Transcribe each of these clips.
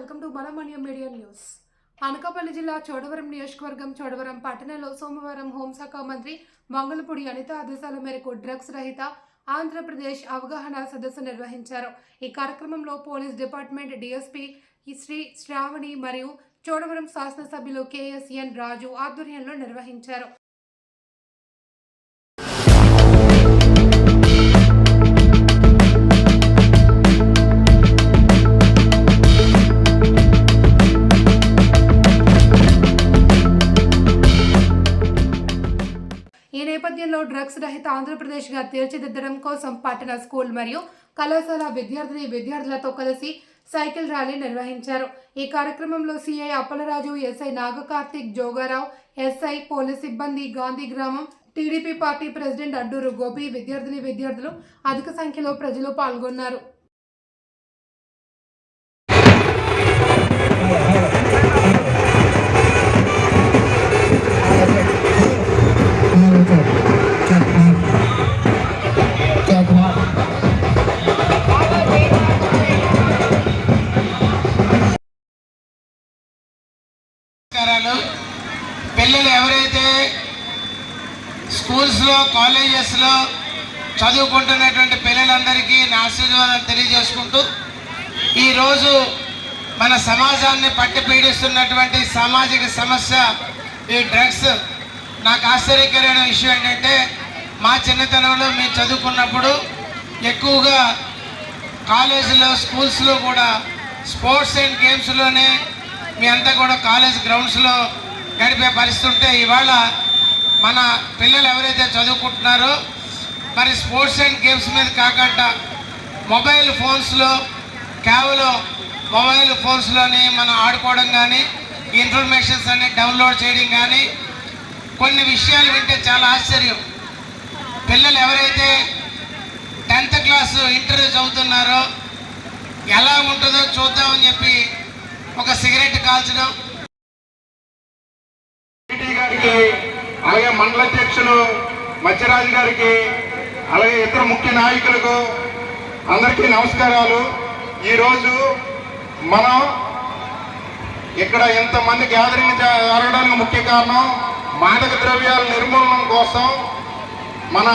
Welcome to Manamanyam media news. Anakapalli జిల్లా చోడవరం నియోజకవర్గం చోడవరం పట్టణంలో సోమవారం హోంశాఖ మంత్రి మంగళపూడి అనిత ఆదేశాల మేరకు డ్రగ్స్ రహిత ఆంధ్రప్రదేశ్ అవగాహన సదస్సు నిర్వహించారు. ఈ కార్యక్రమంలో police department DSP Shri Sravani మరియు చోడవరం శాసనసభ్యులు కేఎస్ఎన్ రాజు ఆధ్వర్యంలో నిర్వహించారు. డ్రగ్స్ రహిత ఆంధ్రప్రదేశ్గా తీర్చిదిద్దడం కోసం పట్టణ స్కూల్ మరియు కళాశాల విద్యార్థిని విద్యార్థులతో కలిసి సైకిల్ ర్యాలీ నిర్వహించారు. ఈ కార్యక్రమంలో CI Appalaraju SI Nagakarthik Jogarao SI police సిబ్బంది గాంధీ గ్రామం TDP party president Adduru Gopi విద్యార్థిని విద్యార్థులు అధిక సంఖ్యలో ప్రజలు పాల్గొన్నారు. కాలేజెస్లో చదువుకుంటున్నటువంటి పిల్లలందరికీ నా ఆశీర్వాదాలు తెలియజేసుకుంటూ ఈరోజు మన సమాజాన్ని పట్టి పీడిస్తున్నటువంటి సామాజిక సమస్య ఈ డ్రగ్స్. నాకు ఆశ్చర్యకరమైన విషయం ఏంటంటే మా చిన్నతనంలో మేము చదువుకున్నప్పుడు ఎక్కువగా కాలేజీలో స్కూల్స్లో కూడా స్పోర్ట్స్ అండ్ గేమ్స్లోనే మీ అంతా కూడా కాలేజ్ గ్రౌండ్స్లో గడిపే పరిస్థితి ఉంటే ఇవాళ మన పిల్లలు ఎవరైతే చదువుకుంటున్నారో మరి స్పోర్ట్స్ అండ్ గేమ్స్ మీద కాకుండా మొబైల్ ఫోన్స్లో కేవలం మొబైల్ ఫోన్స్లోనే మనం ఆడుకోవడం కానీ ఇన్ఫర్మేషన్స్ అన్ని డౌన్లోడ్ చేయడం కానీ కొన్ని విషయాలు వింటే చాలా ఆశ్చర్యం. పిల్లలు ఎవరైతే టెన్త్ క్లాస్ ఇంటర్ చదువుతున్నారో ఎలా ఉంటుందో చూద్దామని చెప్పి ఒక సిగరెట్ కాల్చడం. గారికి అలాగే మండల అధ్యక్షులు మత్స్యరాజు గారికి అలాగే ఇతర ముఖ్య నాయకులకు అందరికీ నమస్కారాలు. ఈరోజు మనం ఇక్కడ ఇంతమంది గ్యాదరింగ్ జరగడానికి ముఖ్య కారణం మాదక ద్రవ్యాల నిర్మూలన కోసం మన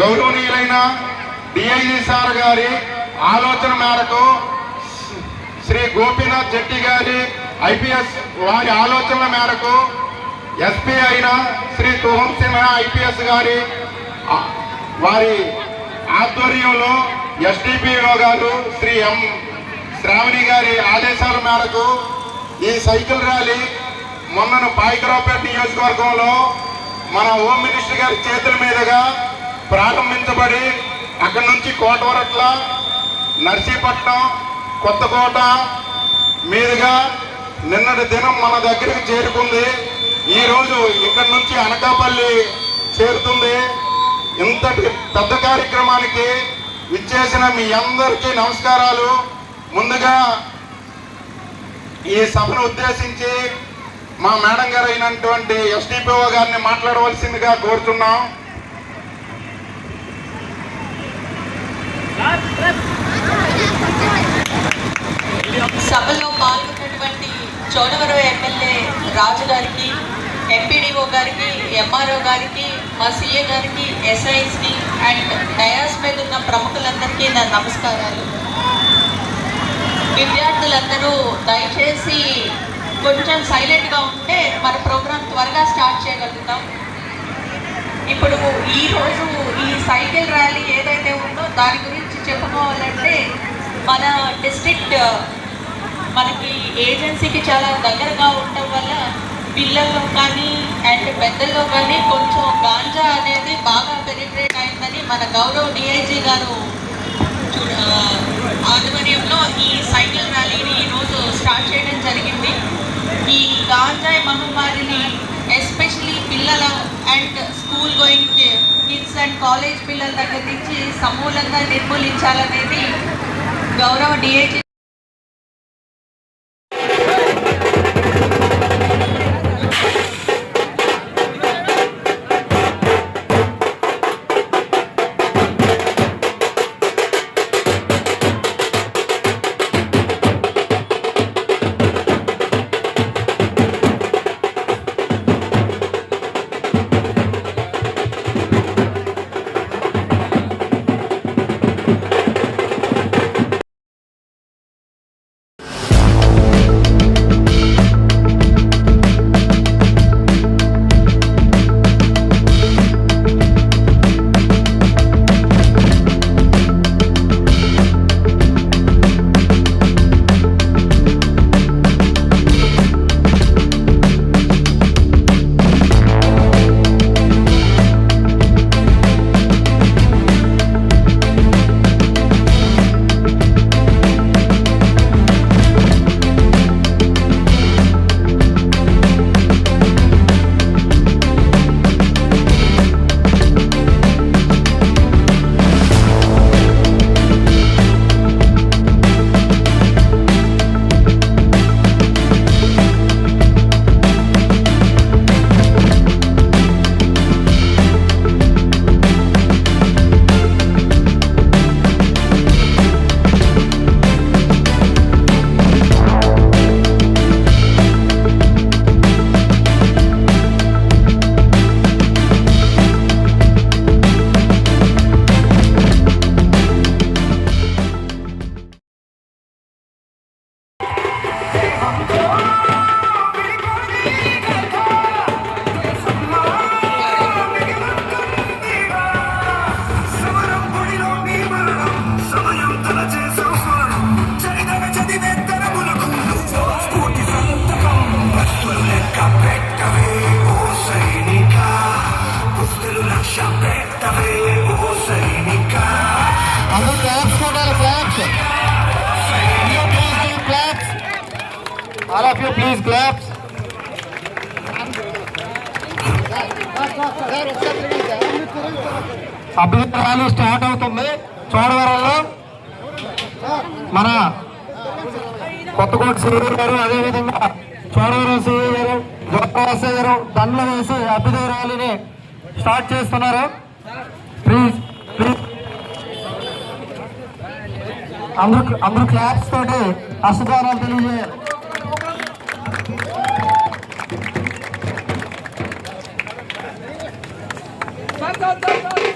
గౌరవనీయులైన డిఐజీ సార్ గారి ఆలోచన మేరకు శ్రీ గోపీనాథ్ జట్టి గారి ఐపీఎస్ వారి ఆలోచనల మేరకు ఎస్పీ అయిన శ్రీ తుహం సిన్హా ఐపీఎస్ గారి వారి ఆధ్వర్యంలో ఎస్డిపిఓ గారు శ్రీ ఎం శ్రావణి గారి ఆదేశాల మేరకు ఈ సైకిల్ ర్యాలీ మొన్నను పాయికరావుపేట నియోజకవర్గంలో మన హోమ్ మినిస్టర్ గారి చేతుల మీదుగా ప్రారంభించబడి అక్కడి నుంచి కోటవరట్ల నర్సీపట్నం కొత్తకోట మీదుగా నిన్నటి దినం మన దగ్గరికి చేరుకుంది. ఈరోజు ఇక్కడి నుంచి అనకాపల్లి చేరుతుంది. ఇంతటి పెద్ద కార్యక్రమానికి విచ్చేసిన మీ అందరికీ నమస్కారాలు. ముందుగా ఈ సభను ఉద్దేశించి మా మేడం గారు అయినటువంటి ఎస్డిపిఓ గారిని మాట్లాడవలసిందిగా కోరుతున్నాం. సభలో పాల్గొన్నటువంటి చోడవరం ఎమ్మెల్యే రాజు గారికి ఎంపీడీఓ గారికి ఎంఆర్ఓ గారికి మా సీఏ గారికి ఎస్ఐస్కి అండ్ డయాస్ మీద ఉన్న ప్రముఖులందరికీ నా నమస్కారాలు. విద్యార్థులందరూ దయచేసి కొంచెం సైలెంట్గా ఉంటే మన ప్రోగ్రాం త్వరగా స్టార్ట్ చేయగలుగుతాం. ఇప్పుడు ఈరోజు ఈ సైకిల్ ర్యాలీ ఏదైతే ఉందో దాని గురించి చెప్పుకోవాలంటే మన డిస్ట్రిక్ట్ మనకి ఏజెన్సీకి చాలా దగ్గరగా ఉండటం వల్ల పిల్లల్లో కానీ అండ్ పెద్దల్లో కానీ కొంచెం గాంజా అనేది బాగా పెనిట్రేట్ అయిందని మన గౌరవ్ డిఐజీ గారు ఆధ్వర్యంలో ఈ సైకిల్ ర్యాలీని ఈరోజు స్టార్ట్ చేయడం జరిగింది. ఈ గాంజాయ్ మహమ్మారిని ఎస్పెషలీ పిల్లల and school going kids and college పిల్లల దగ్గర నుంచి సమూలంగా నిర్మూలించాలనేది గౌరవ DIG All of you please clap. అభ్యర్థి స్టార్ట్ అవుతుంది. చోడవరంలో మన కొత్తకోట సూర్యుడు గారు అదేవిధంగా చోడవరం సూర్యుడు గారు జోపాసే గారు దండలు వేసి అభ్యుదయ ర్యాలీని స్టార్ట్ చేస్తున్నారు. ప్లీజ్ ప్లీజ్ అందరు అందరు క్లాప్స్ తోటి అష్టదానాలు తెలియజేయాలి. go, go, go.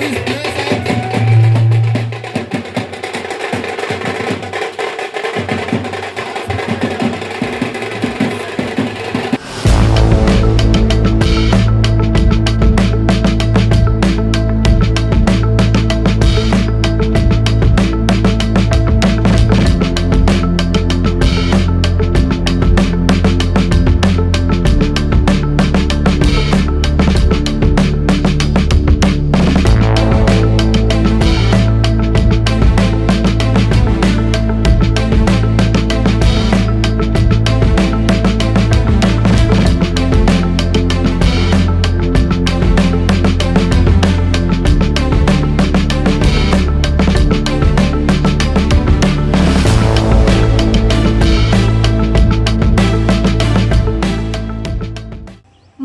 Please,